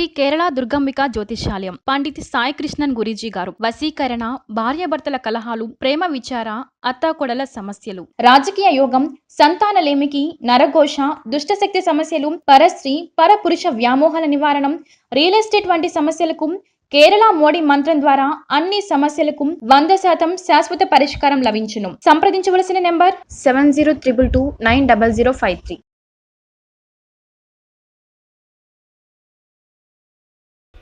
శ్రీ కేరళ దుర్గంబిక జ్యోతిష్యాలయం. పండిత్ సాయి కృష్ణన్ గురీజీ గారు. వశీకరణ భార్యాభర్తల కలహాలు ప్రేమ విచార అత్తాకొడల సమస్యలు. రాజకీయ యోగం సంతానలేమికి నరఘోష దుష్టశక్తి సమస్యలు పరశ్రీ పరపురుష వ్యామోహాల నివారణం రియల్ ఎస్టేట్ వంటి సమస్యలకు కేరళ మోడీ మంత్రం ద్వారా అన్ని సమస్యలకు వంద శాతం శాశ్వత పరిష్కారం లభించును. సంప్రదించవలసిన number? Seven zero triple two nine double zero five three.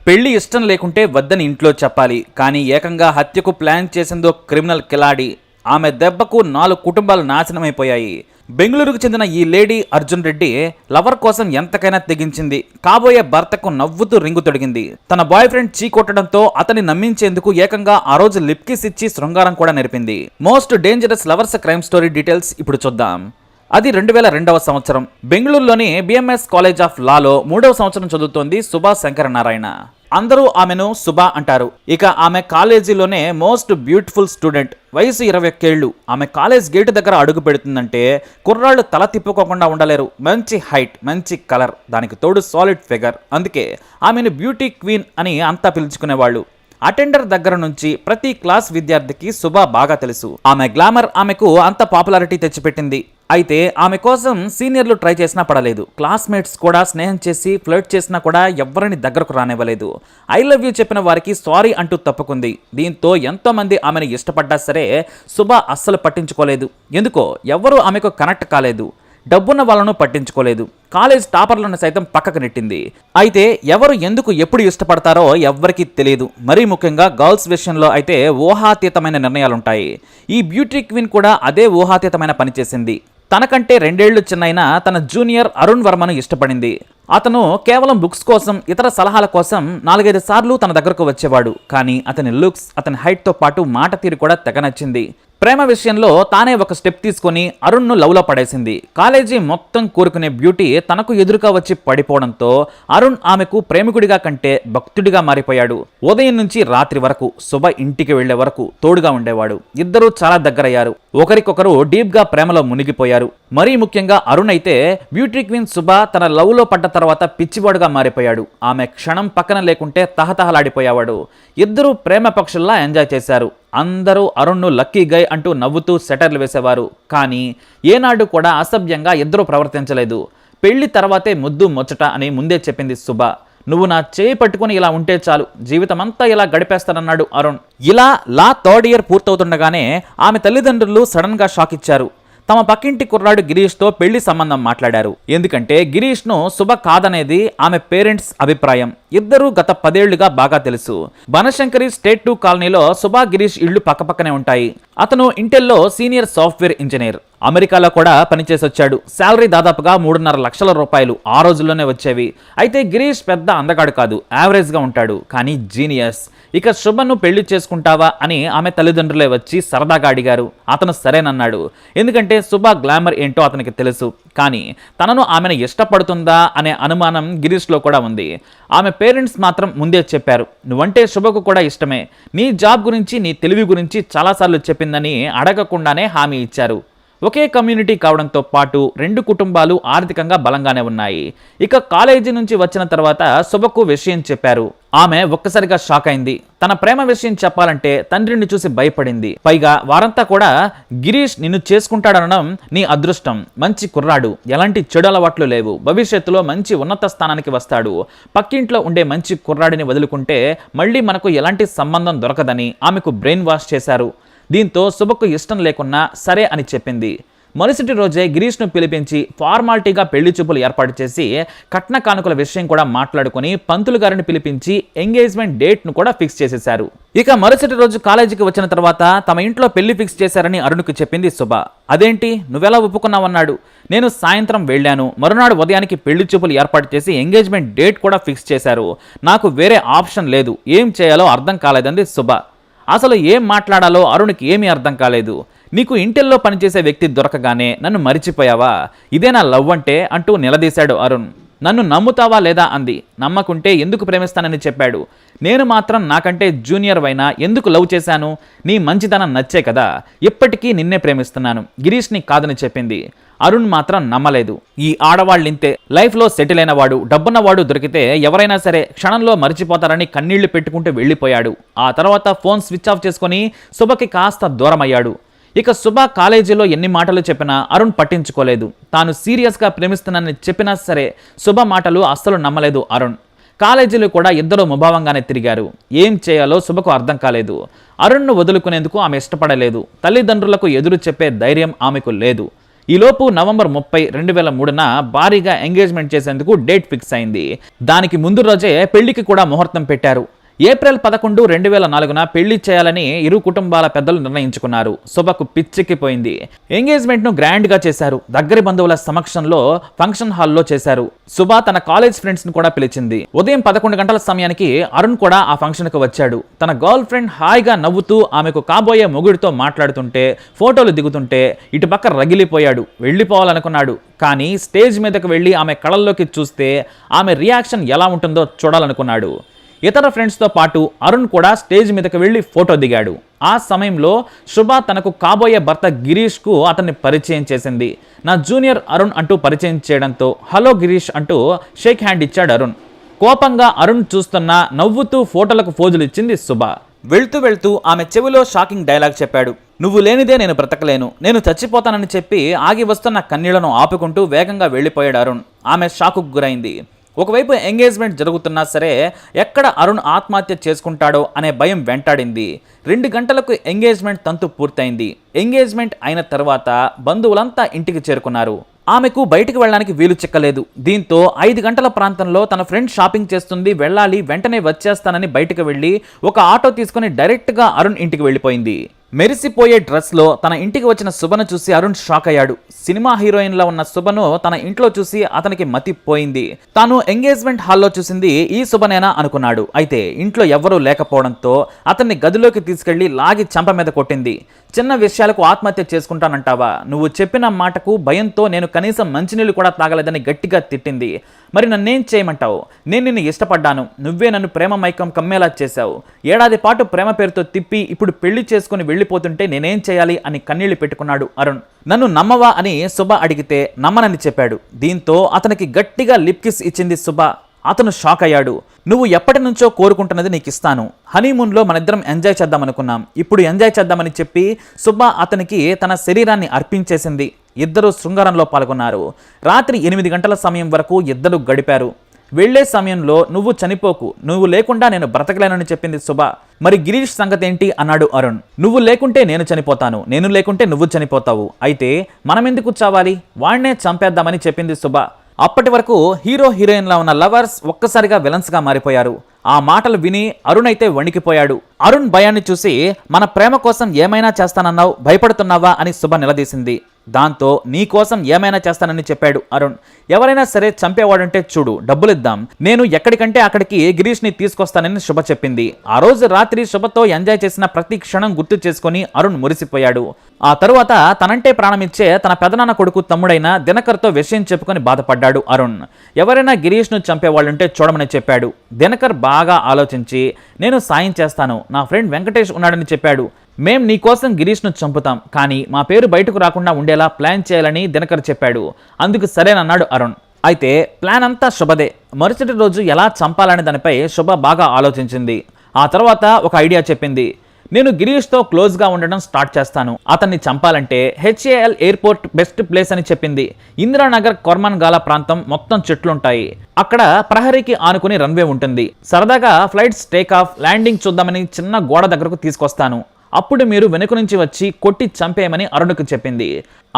పెళ్ళి ఇష్టం లేకుంటే వద్దని ఇంట్లో చెప్పాలి. కానీ ఏకంగా హత్యకు ప్లాన్ చేసిందో క్రిమినల్ కిలాడి. ఆమె దెబ్బకు నాలుగు కుటుంబాలు నాశనమైపోయాయి. బెంగళూరుకు చెందిన ఈ లేడీ అర్జున్ రెడ్డి లవర్ కోసం ఎంతకైనా తెగించింది. కాబోయే భర్తకు నవ్వుతూ రింగు తొడిగింది. తన బాయ్ ఫ్రెండ్ చీ కొట్టడంతో అతన్ని నమ్మించేందుకు ఏకంగా ఆ రోజు లిప్కిస్ ఇచ్చి శృంగారం కూడా నేర్పింది. Most dangerous lovers crime story details ఇప్పుడు చూద్దాం. అది రెండు వేల రెండవ సంవత్సరం. బెంగళూరులోని బిఎంఎస్ కాలేజ్ ఆఫ్ లాలో మూడవ సంవత్సరం చదువుతోంది సుభాష్ శంకర నారాయణ అందరూ ఆమెను సుభా అంటారు. ఇక ఆమె కాలేజీలోనే మోస్ట్ బ్యూటిఫుల్ స్టూడెంట్. వయసు ఇరవై ఒక్కేళ్ళు. ఆమె కాలేజ్ గేటు దగ్గర అడుగు పెడుతుందంటే కుర్రాళ్ళు తల తిప్పుకోకుండా ఉండలేరు. మంచి హైట్ మంచి కలర్ దానికి తోడు సాలిడ్ ఫిగర్. అందుకే ఆమెను బ్యూటీ క్వీన్ అని అంతా పిలుచుకునేవాళ్ళు. అటెండర్ దగ్గర నుంచి ప్రతి క్లాస్ విద్యార్థికి శుభ బాగా తెలుసు. ఆమె గ్లామర్ ఆమెకు అంత పాపులారిటీ తెచ్చిపెట్టింది. అయితే ఆమె కోసం సీనియర్లు ట్రై చేసినా పడలేదు. క్లాస్మేట్స్ కూడా స్నేహం చేసి ఫ్లర్ట్ చేసినా కూడా ఎవరిని దగ్గరకు రానివ్వలేదు. ఐ లవ్ యూ చెప్పిన వారికి సారీ అంటూ తప్పుకుంది. దీంతో ఎంతోమంది ఆమెను ఇష్టపడ్డా సరే శుభ అస్సలు పట్టించుకోలేదు. ఎందుకో ఎవరూ ఆమెకు కనెక్ట్ కాలేదు. డబ్బున్న వాళ్ళను పట్టించుకోలేదు. కాలేజ్ టాపర్లను సైతం పక్కకు నెట్టింది. అయితే ఎవరు ఎందుకు ఎప్పుడు ఇష్టపడతారో ఎవ్వరికీ తెలియదు మరీ ముఖ్యంగా గర్ల్స్ విషయంలో అయితే ఊహాతీతమైన నిర్ణయాలుంటాయి. ఈ బ్యూటీ క్వీన్ కూడా అదే ఊహాతీతమైన పనిచేసింది తనకంటే రెండేళ్ళు చిన్నైన తన జూనియర్ అరుణ్ వర్మను ఇష్టపడింది. అతను కేవలం బుక్స్ కోసం ఇతర సలహాల కోసం నాలుగైదు సార్లు తన దగ్గరకు వచ్చేవాడు. కానీ అతని లుక్స్ అతని హైట్తో పాటు మాట తీరు కూడా తెగ నచ్చింది. ప్రేమ విషయంలో తానే ఒక స్టెప్ తీసుకొని అరుణ్ను లవ్లో పడేసింది. కాలేజీ మొత్తం కోరుకునే బ్యూటీ తనకు ఎదురుగా వచ్చి పడిపోవడంతో అరుణ్ ఆమెకు ప్రేమికుడిగా కంటే భక్తుడిగా మారిపోయాడు. ఉదయం నుంచి రాత్రి వరకు శుభ ఇంటికి వెళ్ళే వరకు తోడుగా ఉండేవాడు. ఇద్దరూ చాలా దగ్గరయ్యారు. ఒకరికొకరు డీప్గా ప్రేమలో మునిగిపోయారు. మరీ ముఖ్యంగా అరుణ్ అయితే బ్యూటీ క్వీన్ శుభ తన లవ్లో పడ్డ తర్వాత పిచ్చివాడుగా మారిపోయాడు. ఆమె క్షణం పక్కన లేకుంటే తహతహలాడిపోయేవాడు. ఇద్దరూ ప్రేమ పక్షుల్లా ఎంజాయ్ చేశారు. అందరూ అరుణ్ను లక్కీ గై అంటూ నవ్వుతూ సెటర్లు వేసేవారు. కానీ ఏనాడు కూడా అసభ్యంగా ఇద్దరూ ప్రవర్తించలేదు. పెళ్ళి తర్వాతే ముద్దు ముచ్చట అని ముందే చెప్పింది శుభ నువ్వు నా చేయి పట్టుకుని ఇలా ఉంటే చాలు. జీవితమంతా ఇలా గడిపేస్తానన్నాడు అరుణ్. ఇలా లా థర్డ్ ఇయర్ పూర్తవుతుండగానే ఆమె తల్లిదండ్రులు సడన్గా షాక్ ఇచ్చారు. తమ పక్కింటి కుర్రాడు గిరీష్తో పెళ్ళి సంబంధం మాట్లాడారు. ఎందుకంటే గిరీష్ను శుభ కాదనేది ఆమె పేరెంట్స్ అభిప్రాయం. ఇద్దరూ గత పదేళ్ళుగా బాగా తెలుసు. బనశంకరి స్టేట్ టూ కాలనీలో శుభ గిరీష్ ఇళ్ళు పక్కపక్కనే ఉంటాయి. అతను ఇంటెల్లో సీనియర్ సాఫ్ట్వేర్ ఇంజనీర్. అమెరికాలో కూడా పనిచేసొచ్చాడు. శాలరీ దాదాపుగా మూడున్నర లక్షల రూపాయలు ఆ రోజుల్లోనే వచ్చేవి. అయితే గిరీష్ పెద్ద అందగాడు కాదు. యావరేజ్గా ఉంటాడు. కానీ జీనియస్. ఇక శుభను పెళ్ళి చేసుకుంటావా అని ఆమె తల్లిదండ్రులే వచ్చి సరదాగా అడిగారు. అతను సరేనన్నాడు. ఎందుకంటే శుభ గ్లామర్ ఏంటో అతనికి తెలుసు. కానీ తనను ఆమెను ఇష్టపడుతుందా అనే అనుమానం గిరీష్లో కూడా ఉంది. ఆమె పేరెంట్స్ మాత్రం ముందే చెప్పారు. నువ్వంటే శుభకు కూడా ఇష్టమే. నీ జాబ్ గురించి నీ తెలివి గురించి చాలాసార్లు చెప్పిందని అడగకుండానే హామీ ఇచ్చారు. ఒకే కమ్యూనిటీ కావడంతో పాటు రెండు కుటుంబాలు ఆర్థికంగా బలంగానే ఉన్నాయి. ఇక కాలేజీ నుంచి వచ్చిన తర్వాత శుభకు విషయం చెప్పారు. ఆమె ఒక్కసారిగా షాక్ అయింది. తన ప్రేమ విషయం చెప్పాలంటే తండ్రిని చూసి భయపడింది. పైగా వారంతా కూడా గిరీష్ నిన్ను చేసుకుంటాడనడం నీ అదృష్టం. మంచి కుర్రాడు. ఎలాంటి చెడు అలవాట్లు లేవు. భవిష్యత్తులో మంచి ఉన్నత స్థానానికి వస్తాడు. పక్కింట్లో ఉండే మంచి కుర్రాడిని వదులుకుంటే మళ్ళీ మనకు ఎలాంటి సంబంధం దొరకదని ఆమెకు బ్రెయిన్ వాష్ చేశారు. దీంతో శుభకు ఇష్టం లేకున్నా సరే అని చెప్పింది. మరుసటి రోజే గిరీష్ను పిలిపించి ఫార్మాలిటీగా పెళ్ళి చూపులు ఏర్పాటు చేసి కట్న కానుకల విషయం కూడా మాట్లాడుకుని పంతులు గారిని పిలిపించి ఎంగేజ్మెంట్ డేట్ను కూడా ఫిక్స్ చేసేశారు. ఇక మరుసటి రోజు కాలేజీకి వచ్చిన తర్వాత తమ ఇంట్లో పెళ్ళి ఫిక్స్ చేశారని అరుణ్కు చెప్పింది శుభ. అదేంటి? నువ్వెలా ఒప్పుకున్నావన్నాడు? నేను సాయంత్రం వెళ్ళాను. మరునాడు ఉదయానికి పెళ్ళి చూపులు ఏర్పాటు చేసి ఎంగేజ్మెంట్ డేట్ కూడా ఫిక్స్ చేశారు. నాకు వేరే ఆప్షన్ లేదు. ఏం చేయాలో అర్థం కాలేదంది శుభ. అసలు ఏం మాట్లాడాలో అరుణ్కి ఏమీ అర్థం కాలేదు. నీకు ఇంటెల్లో పనిచేసే వ్యక్తి దొరకగానే నన్ను మరిచిపోయావా? ఇదే నా లవ్ అంటే అంటూ నిలదీశాడు అరుణ్. నన్ను నమ్ముతావా లేదా అంది. నమ్మకుంటే ఎందుకు ప్రేమిస్తానని చెప్పాడు. నేను మాత్రం నాకంటే జూనియర్ అయినా ఎందుకు లవ్ చేశాను? నీ మంచితనం నచ్చే కదా. ఇప్పటికీ నిన్నే ప్రేమిస్తున్నాను. గిరీష్ని కాదని చెప్పింది. అరుణ్ మాత్రం నమ్మలేదు. ఈ ఆడవాళ్ళింతే లైఫ్లో సెటిల్ అయినవాడు డబ్బున్నవాడు దొరికితే ఎవరైనా సరే క్షణంలో మర్చిపోతారని కన్నీళ్ళు పెట్టుకుంటూ వెళ్ళిపోయాడు. ఆ తర్వాత ఫోన్ స్విచ్ ఆఫ్ చేసుకొని శుభకి కాస్త దూరమయ్యాడు. ఇక శుభ కాలేజీలో ఎన్ని మాటలు చెప్పినా అరుణ్ పట్టించుకోలేదు. తాను సీరియస్గా ప్రేమిస్తున్నానని చెప్పినా సరే శుభ మాటలు అస్సలు నమ్మలేదు అరుణ్. కాలేజీలో కూడా ఇద్దరు ముభావంగానే తిరిగారు. ఏం చేయాలో శుభకు అర్థం కాలేదు. అరుణ్ను వదులుకునేందుకు ఆమె ఇష్టపడలేదు. తల్లిదండ్రులకు ఎదురు చెప్పే ధైర్యం ఆమెకు లేదు. ఈలోపు నవంబర్ ముప్పై రెండు వేల మూడున భారీగా ఎంగేజ్మెంట్ చేసేందుకు డేట్ ఫిక్స్ అయింది. దానికి ముందు రోజే పెళ్ళికి కూడా ముహూర్తం పెట్టారు. ఏప్రిల్ పదకొండు రెండు వేల నాలుగున పెళ్ళి చేయాలని ఇరు కుటుంబాల పెద్దలు నిర్ణయించుకున్నారు. శుభకు పిచ్చెక్కిపోయింది. ఎంగేజ్మెంట్ను గ్రాండ్గా చేశారు. దగ్గరి బంధువుల సమక్షంలో ఫంక్షన్ హాల్లో చేశారు. శుభ తన కాలేజ్ ఫ్రెండ్స్ని కూడా పిలిచింది. ఉదయం పదకొండు గంటల సమయానికి అరుణ్ కూడా ఆ ఫంక్షన్కు వచ్చాడు. తన గర్ల్ ఫ్రెండ్ హాయిగా నవ్వుతూ ఆమెకు కాబోయే మొగుడితో మాట్లాడుతుంటే ఫోటోలు దిగుతుంటే ఇటుపక్క రగిలిపోయాడు. వెళ్ళిపోవాలనుకున్నాడు. కానీ స్టేజ్ మీదకు వెళ్ళి ఆమె కళల్లోకి చూస్తే ఆమె రియాక్షన్ ఎలా ఉంటుందో చూడాలనుకున్నాడు. ఇతర ఫ్రెండ్స్తో పాటు అరుణ్ కూడా స్టేజ్ మీదకి వెళ్ళి ఫోటో దిగాడు. ఆ సమయంలో శుభ తనకు కాబోయే భర్త గిరీష్కు అతన్ని పరిచయం చేసింది. నా జూనియర్ అరుణ్ అంటూ పరిచయం చేయడంతో హలో గిరీష్ అంటూ షేక్ హ్యాండ్ ఇచ్చాడు అరుణ్. కోపంగా అరుణ్ చూస్తున్న నవ్వుతూ ఫోటోలకు ఫోజులు ఇచ్చింది శుభ. వెళ్తూ వెళ్తూ ఆమె చెవిలో షాకింగ్ డైలాగ్ చెప్పాడు. నువ్వు లేనిదే నేను బ్రతకలేను. నేను చచ్చిపోతానని చెప్పి ఆగి వస్తున్న కన్నీళ్ళను ఆపుకుంటూ వేగంగా వెళ్ళిపోయాడు అరుణ్. ఆమె షాకుకు గురైంది. ఒకవైపు ఎంగేజ్మెంట్ జరుగుతున్నా సరే ఎక్కడ అరుణ్ ఆత్మహత్య చేసుకుంటాడో అనే భయం వెంటాడింది. రెండు గంటలకు ఎంగేజ్మెంట్ తంతు పూర్తయింది. ఎంగేజ్మెంట్ అయిన తర్వాత బంధువులంతా ఇంటికి చేరుకున్నారు. ఆమెకు బయటికి వెళ్ళడానికి వీలు చిక్కలేదు. దీంతో ఐదు గంటల ప్రాంతంలో తన ఫ్రెండ్ షాపింగ్ చేస్తుంది వెళ్ళాలి వెంటనే వచ్చేస్తానని బయటకు వెళ్ళి ఒక ఆటో తీసుకుని డైరెక్ట్గా అరుణ్ ఇంటికి వెళ్ళిపోయింది. మెరిసిపోయే డ్రెస్లో తన ఇంటికి వచ్చిన శుభను చూసి అరుణ్ షాక్ అయ్యాడు. సినిమా హీరోయిన్లా ఉన్న శుభను తన ఇంట్లో చూసి అతనికి మతిపోయింది తాను ఎంగేజ్మెంట్ హాల్లో చూసింది ఈ శుభనేనా అనుకున్నాడు. అయితే ఇంట్లో ఎవ్వరూ లేకపోవడంతో అతన్ని గదిలోకి తీసుకెళ్ళి లాగి చంప మీద కొట్టింది. చిన్న విషయాలకు ఆత్మహత్య చేసుకుంటానంటావా? నువ్వు చెప్పిన మాటకు భయంతో నేను కనీసం మంచినీళ్ళు కూడా తాగలేదని గట్టిగా తిట్టింది. మరి నన్నేం చేయమంటావు? నేను నిన్ను ఇష్టపడ్డాను. నువ్వే నన్ను ప్రేమ మైకం కమ్మేలా చేశావు. ఏడాది పాటు ప్రేమ పేరుతో తిప్పి ఇప్పుడు పెళ్ళి చేసుకుని వెళ్ళిపోతుంటే నేనేం చేయాలి అని కన్నీళ్ళు పెట్టుకున్నాడు అరుణ్. నన్ను నమ్మవా అని శుభ అడిగితే నమ్మనని చెప్పాడు. దీంతో అతనికి గట్టిగా లిప్ కిస్ ఇచ్చింది శుభ అతను షాక్ అయ్యాడు. నువ్వు ఎప్పటి నుంచో కోరుకుంటున్నది నీకు ఇస్తాను. హనీమూన్లో మనిద్దరం ఎంజాయ్ చేద్దాం అనుకున్నాం ఇప్పుడు ఎంజాయ్ చేద్దామని చెప్పి సుబ్బ అతనికి తన శరీరాన్ని అర్పించేసింది. ఇద్దరు శృంగారంలో పాల్గొన్నారు. రాత్రి ఎనిమిది గంటల సమయం వరకు ఇద్దరు గడిపారు. వెళ్ళే సమయంలో నువ్వు చనిపోకు. నువ్వు లేకుండా నేను బ్రతకలేనని చెప్పింది శుభ మరి గిరీష్ సంగతి ఏంటి అన్నాడు అరుణ్. నువ్వు లేకుంటే నేను చనిపోతాను. నేను లేకుంటే నువ్వు చనిపోతావు. అయితే మనమెందుకు చావాలి? వాణ్ణే చంపేద్దామని చెప్పింది శుభ అప్పటి వరకు హీరో హీరోయిన్లా ఉన్న లవర్స్ ఒక్కసారిగా విలన్స్గా మారిపోయారు. ఆ మాటలు విని అరుణ్ అయితే వణికిపోయాడు. అరుణ్ భయాన్ని చూసి మన ప్రేమ కోసం ఏమైనా చేస్తానన్నావు? భయపడుతున్నావా? అని శుభ నిలదీసింది. దాంతో నీకోసం ఏమైనా చేస్తానని చెప్పాడు అరుణ్. ఎవరైనా సరే చంపేవాడంటే చూడు డబ్బులిద్దాం. నేను ఎక్కడికంటే అక్కడికి గిరీష్ని తీసుకొస్తానని శుభ చెప్పింది. ఆ రోజు రాత్రి శుభతో ఎంజాయ్ చేసిన ప్రతి క్షణం గుర్తు చేసుకొని అరుణ్ మురిసిపోయాడు. ఆ తరువాత తనంటే ప్రాణమిచ్చే తన పెదనాన్న కొడుకు తమ్ముడైన దినకర్తో విషయం చెప్పుకొని బాధపడ్డాడు అరుణ్. ఎవరైనా గిరీష్ను చంపేవాళ్ళుంటే చూడమని చెప్పాడు. దినకర్ బాగా ఆలోచించి నేను సాయం చేస్తాను. నా ఫ్రెండ్ వెంకటేష్ ఉన్నాడని చెప్పాడు. మేం నీకోసం గిరీష్ను చంపుతాం కానీ మా పేరు బయటకు రాకుండా ఉండేలా ప్లాన్ చేయాలని దినకర్ చెప్పాడు. అందుకు సరేనన్నాడు అరుణ్. అయితే ప్లాన్ అంతా శుభదే. మరుసటి రోజు ఎలా చంపాలనే దానిపై శుభ బాగా ఆలోచించింది. ఆ తర్వాత ఒక ఐడియా చెప్పింది. నేను గిరీష్తో క్లోజ్గా ఉండడం స్టార్ట్ చేస్తాను. అతన్ని చంపాలంటే హెచ్ఏఎల్ ఎయిర్పోర్ట్ బెస్ట్ ప్లేస్ అని చెప్పింది. ఇందిరానగర్ కొర్మన్ గాల ప్రాంతం మొత్తం చెట్లుంటాయి. అక్కడ ప్రహరీకి ఆనుకుని రన్వే ఉంటుంది. సరదాగా ఫ్లైట్స్ టేక్ ఆఫ్ ల్యాండింగ్ చూద్దామని చిన్న గోడ దగ్గరకు తీసుకొస్తాను. అప్పుడు మీరు వెనుక నుంచి వచ్చి కొట్టి చంపేయమని అరుణ్కు చెప్పింది.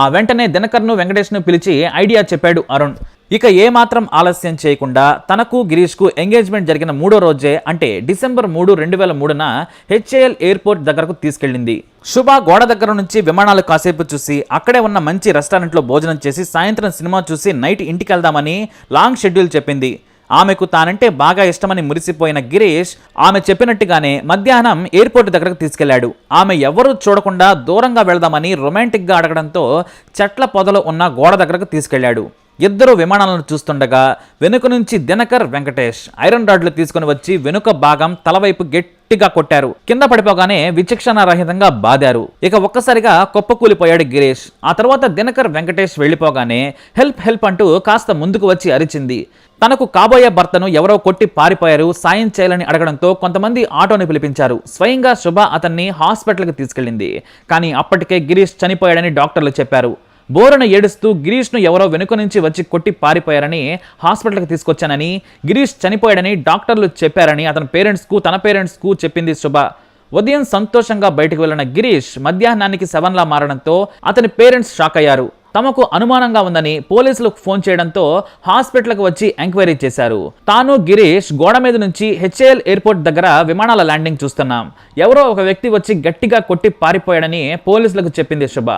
ఆ వెంటనే దినకర్ను వెంకటేష్ను పిలిచి ఐడియా చెప్పాడు అరుణ్. ఇక ఏమాత్రం ఆలస్యం చేయకుండా తనకు గిరీష్కు ఎంగేజ్మెంట్ జరిగిన మూడో రోజే అంటే డిసెంబర్ మూడు రెండు వేల మూడున హెచ్ఏఎల్ ఎయిర్పోర్ట్ దగ్గరకు తీసుకెళ్ళింది. శుభ గోడ దగ్గర నుంచి విమానాలు కాసేపు చూసి అక్కడే ఉన్న మంచి రెస్టారెంట్లో భోజనం చేసి సాయంత్రం సినిమా చూసి నైట్ ఇంటికి వెళ్దామని లాంగ్ షెడ్యూల్ చెప్పింది. ఆమెకు తానంటే బాగా ఇష్టమని మురిసిపోయిన గిరీష్ ఆమె చెప్పినట్టుగానే మధ్యాహ్నం ఎయిర్పోర్ట్ దగ్గరకు తీసుకెళ్ళాడు. ఆమె ఎవరూ చూడకుండా దూరంగా వెళదామని రొమాంటిక్గా అడగడంతో చెట్ల పొదలో ఉన్న గోడ దగ్గరకు తీసుకెళ్ళాడు. ఇద్దరు విమానాలను చూస్తుండగా వెనుక నుంచి దినకర్ వెంకటేష్ ఐరన్ రాడ్లు తీసుకుని వచ్చి వెనుక భాగం తలవైపు గట్టిగా కొట్టారు. కింద పడిపోగానే విచక్షణ రహితంగా బాదారు. ఇక ఒక్కసారిగా కుప్పకూలిపోయాడు గిరీష్. ఆ తర్వాత దినకర్ వెంకటేష్ వెళ్ళిపోగానే హెల్ప్ హెల్ప్ అంటూ కాస్త ముందుకు వచ్చి అరిచింది. తనకు కాబోయే భర్తను ఎవరో కొట్టి పారిపోయారు. సాయం చేయాలని అడగడంతో కొంతమంది ఆటోని పిలిపించారు. స్వయంగా శుభ అతన్ని హాస్పిటల్కి తీసుకెళ్ళింది. కానీ అప్పటికే గిరీష్ చనిపోయాడని డాక్టర్లు చెప్పారు. బోరున ఏడుస్తూ గిరీష్ను ఎవరో వెనుక నుంచి వచ్చి కొట్టి పారిపోయారని హాస్పిటల్కి తీసుకొచ్చానని గిరీష్ చనిపోయాడని డాక్టర్లు చెప్పారని అతని పేరెంట్స్కు తన పేరెంట్స్కు చెప్పింది శుభ. ఉదయం సంతోషంగా బయటకు వెళ్ళిన గిరీష్ మధ్యాహ్నానికి సెవెన్లా మారడంతో అతని పేరెంట్స్ షాక్ అయ్యారు తమకు అనుమానంగా ఉందని పోలీసులకు ఫోన్ చేయడంతో హాస్పిటల్కి వచ్చి ఎంక్వైరీ చేశారు. తాను గిరీష్ గోడ మీద నుంచి హెచ్ఏఎల్ ఎయిర్పోర్ట్ దగ్గర విమానాల ల్యాండింగ్ చూస్తున్నాం. ఎవరో ఒక వ్యక్తి వచ్చి గట్టిగా కొట్టి పారిపోయాడని పోలీసులకు చెప్పింది శుభ.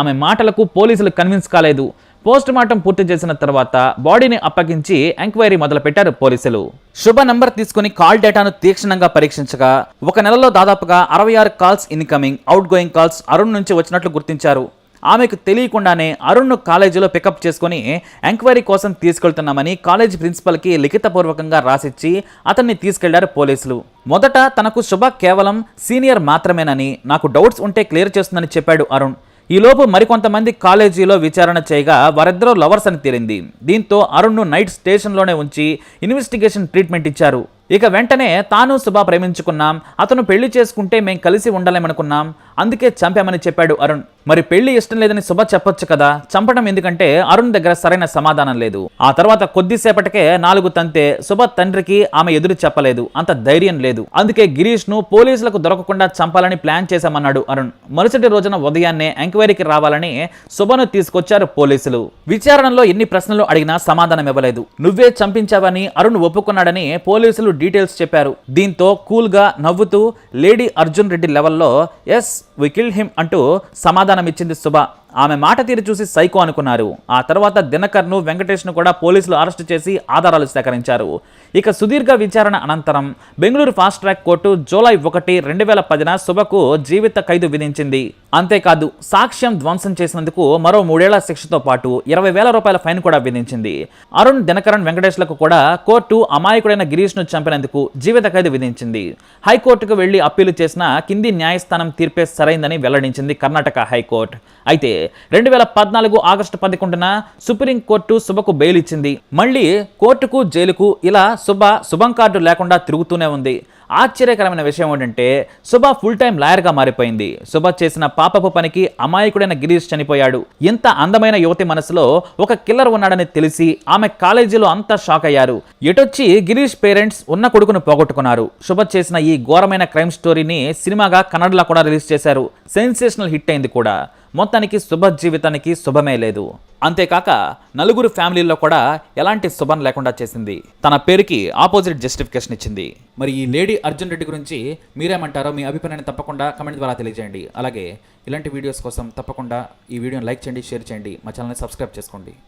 ఆమె మాటలకు పోలీసులు కన్విన్స్ కాలేదు. పోస్ట్ మార్టం పూర్తి చేసిన తర్వాత బాడీని అప్పగించి ఎంక్వైరీ మొదలుపెట్టారు పోలీసులు. శుభ నంబర్ తీసుకుని కాల్ డేటాను తీక్షణంగా పరీక్షించగా ఒక నెలలో దాదాపుగా అరవై ఆరు calls incoming outgoing calls Arun నుంచి వచ్చినట్లు గుర్తించారు. ఆమెకు తెలియకుండానే అరుణ్ను కాలేజీలో పికప్ చేసుకుని ఎంక్వైరీ కోసం తీసుకెళ్తున్నామని కాలేజ్ ప్రిన్సిపల్కి లిఖితపూర్వకంగా రాసిచ్చి అతన్ని తీసుకెళ్ళారు పోలీసులు. మొదట తనకు శుభ కేవలం సీనియర్ మాత్రమేనని నాకు డౌట్స్ ఉంటే క్లియర్ చేస్తుందని చెప్పాడు అరుణ్. ఈలోపు మరికొంతమంది కాలేజీలో విచారణ చేయగా వారిద్దరూ లవర్స్ అని తేలింది. దీంతో అరుణ్ను నైట్ స్టేషన్లోనే ఉంచి ఇన్వెస్టిగేషన్ ట్రీట్మెంట్ ఇచ్చారు. ఇక వెంటనే తాను శుభ ప్రేమించుకున్నాం. అతను పెళ్ళి చేసుకుంటే మేం కలిసి ఉండలేమనుకున్నాం. అందుకే చంపామని చెప్పాడు అరుణ్. మరి పెళ్ళి ఇష్టం లేదని శుభ చెప్పొచ్చు కదా? చంపడం ఎందుకంటే అరుణ్ దగ్గర సరైన సమాధానం లేదు. ఆ తర్వాత కొద్దిసేపటికే నాలుగు తంతే శుభ తండ్రికి ఆమె ఎదురు చెప్పలేదు. అంత ధైర్యం లేదు. అందుకే గిరీష్ను పోలీసులకు దొరకకుండా చంపాలని ప్లాన్ చేశామన్నాడు అరుణ్. మరుసటి రోజున ఉదయాన్నే ఎంక్వైరీకి రావాలని శుభను తీసుకొచ్చారు పోలీసులు. విచారణలో ఎన్ని ప్రశ్నలు అడిగినా సమాధానం ఇవ్వలేదు నువ్వే చంపించావని అరుణ్ ఒప్పుకున్నాడని పోలీసులు డీటెయిల్స్ చెప్పారు. దీంతో కూల్గా నవ్వుతూ లేడీ అర్జున్ రెడ్డి లెవెల్లో ఎస్ వి కిల్ హిమ్ అంటూ సమాధానం ఇచ్చింది శుభ. ఆమె మాట తీరు చూసి సైకో అనుకున్నారు. ఆ తర్వాత దినకర్ను వెంకటేష్ను కూడా పోలీసులు అరెస్టు చేసి ఆధారాలు సేకరించారు. ఇక సుదీర్ఘ విచారణ అనంతరం Bengaluru fast track court July ఒకటి రెండు వేల పదిన శుభకు జీవిత ఖైదు విధించింది. అంతేకాదు సాక్ష్యం ధ్వంసం చేసినందుకు మరో మూడేళ్ళ శిక్షతో పాటు ఇరవై వేల రూపాయల ఫైన్ కూడా విధించింది. అరుణ్ దినకరణ్ వెంకటేష్లకు కూడా కోర్టు అమాయకుడైన గిరీష్ను చంపినందుకు జీవిత ఖైదు విధించింది. హైకోర్టుకు వెళ్ళి అప్పీలు చేసిన కింది న్యాయస్థానం తీర్పే సరైందని వెల్లడించింది కర్ణాటక హైకోర్టు. అయితే రెండు వేల పద్నాలుగు ఆగస్టు పదకొండున సుప్రీంకోర్టు శుభకు బెయిల్ ఇచ్చింది మళ్ళీ కోర్టుకు జైలుకు ఇలా శుభ శుభం కార్డు లేకుండా తిరుగుతూనే ఉంది. ఆశ్చర్యకరమైన విషయం ఏంటంటే శుభ ఫుల్ టైం లాయర్గా మారిపోయింది. శుభ చేసిన పాపపు పనికి అమాయకుడైన గిరీష్ చనిపోయాడు. ఇంత అందమైన యువతి మనసులో ఒక కిల్లర్ ఉన్నాడని తెలిసి ఆమె కాలేజీలో అంతా షాక్ అయ్యారు. ఎటొచ్చి గిరీష్ పేరెంట్స్ ఉన్న కొడుకును పోగొట్టుకున్నారు. శుభ చేసిన ఈ ఘోరమైన క్రైమ్ స్టోరీని సినిమాగా కన్నడలో కూడా రిలీజ్ చేశారు. సెన్సేషనల్ హిట్ అయింది కూడా. మొత్తానికి శుభ జీవితానికి శుభమే లేదు. అంతేకాక నలుగురు ఫ్యామిలీల్లో కూడా ఎలాంటి శుభం లేకుండా చేసింది. తన పేరుకి ఆపోజిట్ జస్టిఫికేషన్ ఇచ్చింది. మరి ఈ లేడీ అర్జున్ రెడ్డి గురించి మీరేమంటారో మీ అభిప్రాయాన్ని తప్పకుండా కమెంట్ ద్వారా తెలియజేయండి. అలాగే ఇలాంటి వీడియోస్ కోసం తప్పకుండా ఈ వీడియోని లైక్ చేయండి షేర్ చేయండి. మా ఛానల్ని సబ్స్క్రైబ్ చేసుకోండి.